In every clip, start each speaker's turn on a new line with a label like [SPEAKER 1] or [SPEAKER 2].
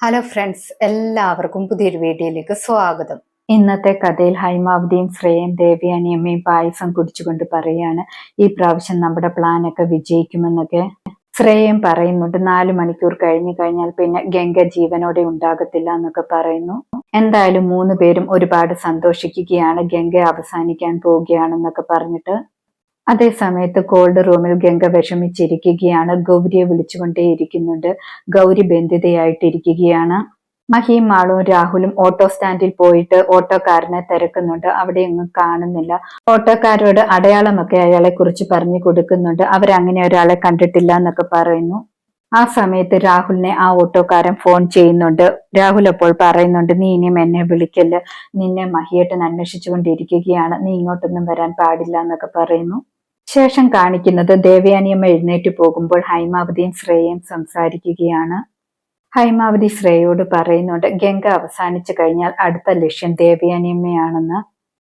[SPEAKER 1] Hello friends എല്ലാവർക്കും പുതിയൊരു വീഡിയോയിലേക്ക് സ്വാഗതം.
[SPEAKER 2] ഇന്നത്തെ കഥയിൽ ഹൈമാവതിയും ശ്രേയം ദേവി അനിയമ്മയും പായസം കുടിച്ചുകൊണ്ട് പറയാണ് ഈ പ്രാവശ്യം നമ്മുടെ പ്ലാനൊക്കെ വിജയിക്കുമെന്നൊക്കെ. ശ്രേയം പറയുന്നുണ്ട് നാല് മണിക്കൂർ കഴിഞ്ഞു കഴിഞ്ഞാൽ പിന്നെ ഗംഗ ജീവനോടെ ഉണ്ടാകത്തില്ല എന്നൊക്കെ പറയുന്നു. എന്തായാലും മൂന്ന് പേരും ഒരുപാട് സന്തോഷിക്കുകയാണ് ഗംഗ അവസാനിക്കാൻ പോവുകയാണെന്നൊക്കെ പറഞ്ഞിട്ട്. അതേ സമയത്ത് കോൾഡ് റൂമിൽ ഗംഗ വിഷമിച്ചിരിക്കുകയാണ്. ഗൗരിയെ വിളിച്ചുകൊണ്ടേയിരിക്കുന്നുണ്ട്. ഗൗരി ബന്ധിതയായിട്ടിരിക്കുകയാണ്. മഹിയും മാളും രാഹുലും ഓട്ടോ സ്റ്റാൻഡിൽ പോയിട്ട് ഓട്ടോക്കാരനെ തിരക്കുന്നുണ്ട്. അവിടെ ഒന്നും കാണുന്നില്ല. ഓട്ടോക്കാരോട് അടയാളമൊക്കെ അയാളെ കുറിച്ച് പറഞ്ഞു കൊടുക്കുന്നുണ്ട്. അവരങ്ങനെ ഒരാളെ കണ്ടിട്ടില്ല എന്നൊക്കെ പറയുന്നു. ആ സമയത്ത് രാഹുലിനെ ആ ഓട്ടോക്കാരൻ ഫോൺ ചെയ്യുന്നുണ്ട്. രാഹുൽ അപ്പോൾ പറയുന്നുണ്ട് നീ ഇനിയും എന്നെ വിളിക്കല്ല. നിന്നെ മഹിയേട്ടൻ അന്വേഷിച്ചുകൊണ്ടിരിക്കുകയാണ്. നീ ഇങ്ങോട്ടൊന്നും വരാൻ പാടില്ല എന്നൊക്കെ പറയുന്നു. ശേഷം കാണിക്കുന്നത് ദേവയാനിയമ്മ എഴുന്നേറ്റ് പോകുമ്പോൾ ഹൈമാവതിയും ശ്രേയയും സംസാരിക്കുകയാണ്. ഹൈമാവതി ശ്രേയോട് പറയുന്നുണ്ട് ഗംഗ അവസാനിച്ചു കഴിഞ്ഞാൽ അടുത്ത ലക്ഷ്യം ദേവയാനിയമ്മയാണെന്ന്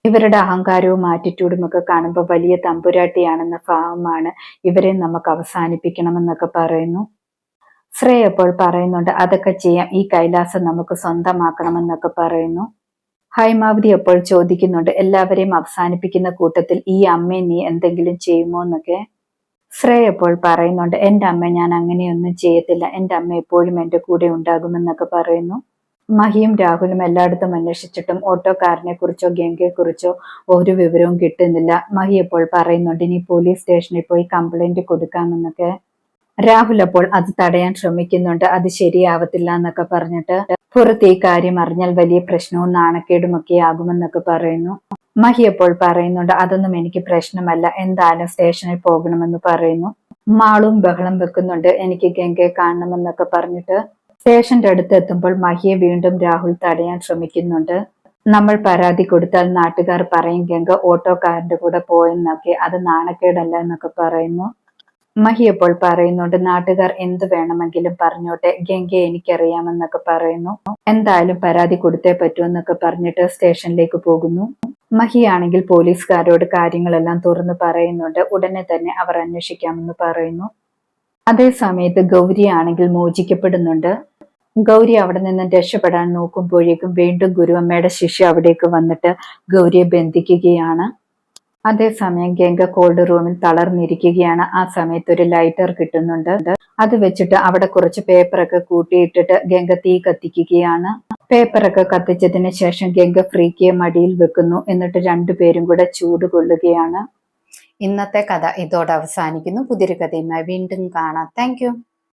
[SPEAKER 2] ഇവരുടെ അഹങ്കാരവും ആറ്റിറ്റ്യൂഡും ഒക്കെ കാണുമ്പോൾ വലിയ തമ്പുരാട്ടിയാണെന്ന ഭാവമാണ് ഇവരെ നമുക്ക് അവസാനിപ്പിക്കണമെന്നൊക്കെ പറയുന്നു. ശ്രേയപ്പോൾ പറയുന്നുണ്ട് അതൊക്കെ ചെയ്യാം. ഈ കൈലാസം നമുക്ക് സ്വന്തമാക്കണമെന്നൊക്കെ പറയുന്നു. ഹൈമാവതി അപ്പോൾ ചോദിക്കുന്നുണ്ട് എല്ലാവരെയും അവസാനിപ്പിക്കുന്ന കൂട്ടത്തിൽ ഈ അമ്മയെ നീ എന്തെങ്കിലും ചെയ്യുമോ എന്നൊക്കെ. ശ്രേയ അപ്പോൾ പറയുന്നുണ്ട് എന്റെ അമ്മ ഞാൻ അങ്ങനെയൊന്നും ചെയ്യത്തില്ല. എന്റെ അമ്മ എപ്പോഴും എന്റെ കൂടെ ഉണ്ടാകുമെന്നൊക്കെ പറയുന്നു. മഹിയും രാഹുലും എല്ലായിടത്തും അന്വേഷിച്ചിട്ടും ഓട്ടോക്കാരനെ കുറിച്ചോ ഗംഗയെ കുറിച്ചോ ഒരു വിവരവും കിട്ടുന്നില്ല. മഹി അപ്പോൾ പറയുന്നുണ്ട് ഇനി പോലീസ് സ്റ്റേഷനിൽ പോയി കംപ്ലൈന്റ് കൊടുക്കാമെന്നൊക്കെ. രാഹുൽ അപ്പോൾ അത് തടയാൻ ശ്രമിക്കുന്നുണ്ട് അത് ശരിയാവത്തില്ല എന്നൊക്കെ പറഞ്ഞിട്ട് പുറത്ത് ഈ കാര്യം അറിഞ്ഞാൽ വലിയ പ്രശ്നവും നാണക്കേടും ഒക്കെ ആകുമെന്നൊക്കെ പറയുന്നു. മഹി അപ്പോൾ പറയുന്നുണ്ട് അതൊന്നും എനിക്ക് പ്രശ്നമല്ല എന്തായാലും സ്റ്റേഷനിൽ പോകണമെന്ന് പറയുന്നു. മാളും ബഹളം വെക്കുന്നുണ്ട് എനിക്ക് ഗംഗയെ കാണണമെന്നൊക്കെ പറഞ്ഞിട്ട് സ്റ്റേഷന്റെ അടുത്ത് എത്തുമ്പോൾ മഹിയെ വീണ്ടും രാഹുൽ തടയാൻ ശ്രമിക്കുന്നുണ്ട്. നമ്മൾ പരാതി കൊടുത്താൽ നാട്ടുകാർ പറയും ഗംഗ ഓട്ടോക്കാരന്റെ കൂടെ പോയെന്നൊക്കെ അത് നാണക്കേടല്ല എന്നൊക്കെ പറയുന്നു. മഹി അപ്പോൾ പറയുന്നുണ്ട് നാട്ടുകാർ എന്ത് വേണമെങ്കിലും പറഞ്ഞോട്ടെ ഗംഗയെ എനിക്കറിയാമെന്നൊക്കെ പറയുന്നു. എന്തായാലും പരാതി കൊടുത്തേ പറ്റൂ എന്നൊക്കെ പറഞ്ഞിട്ട് സ്റ്റേഷനിലേക്ക് പോകുന്നു. മഹിയാണെങ്കിൽ പോലീസുകാരോട് കാര്യങ്ങളെല്ലാം തുറന്നു പറയുന്നുണ്ട്. ഉടനെ തന്നെ അവർ അന്വേഷിക്കാമെന്ന് പറയുന്നു. അതേ സമയത്ത് ഗൗരി ആണെങ്കിൽ മോചിക്കപ്പെടുന്നുണ്ട്. ഗൗരി അവിടെ നിന്ന് രക്ഷപ്പെടാൻ നോക്കുമ്പോഴേക്കും വീണ്ടും ഗുരുവമ്മയുടെ ശിഷ്യ അവിടേക്ക് വന്നിട്ട് ഗൗരിയെ ബന്ധിക്കുകയാണ്. അതേസമയം ഗംഗ കോൾഡ് റൂമിൽ തളർന്നിരിക്കുകയാണ്. ആ സമയത്ത് ഒരു ലൈറ്റർ കിട്ടുന്നുണ്ട്. അത് വെച്ചിട്ട് അവിടെ കുറച്ച് പേപ്പറൊക്കെ കൂട്ടിയിട്ടിട്ട് ഗംഗ തീ കത്തിക്കുകയാണ്. പേപ്പറൊക്കെ കത്തിച്ചതിന് ശേഷം ഗംഗ ഫ്രീക്കിയെ മടിയിൽ വെക്കുന്നു. എന്നിട്ട് രണ്ടുപേരും കൂടെ ചൂട് കൊള്ളുകയാണ്.
[SPEAKER 1] ഇന്നത്തെ കഥ ഇതോടെ അവസാനിക്കുന്നു. പുതിയൊരു കഥയുമായി വീണ്ടും കാണാം. താങ്ക്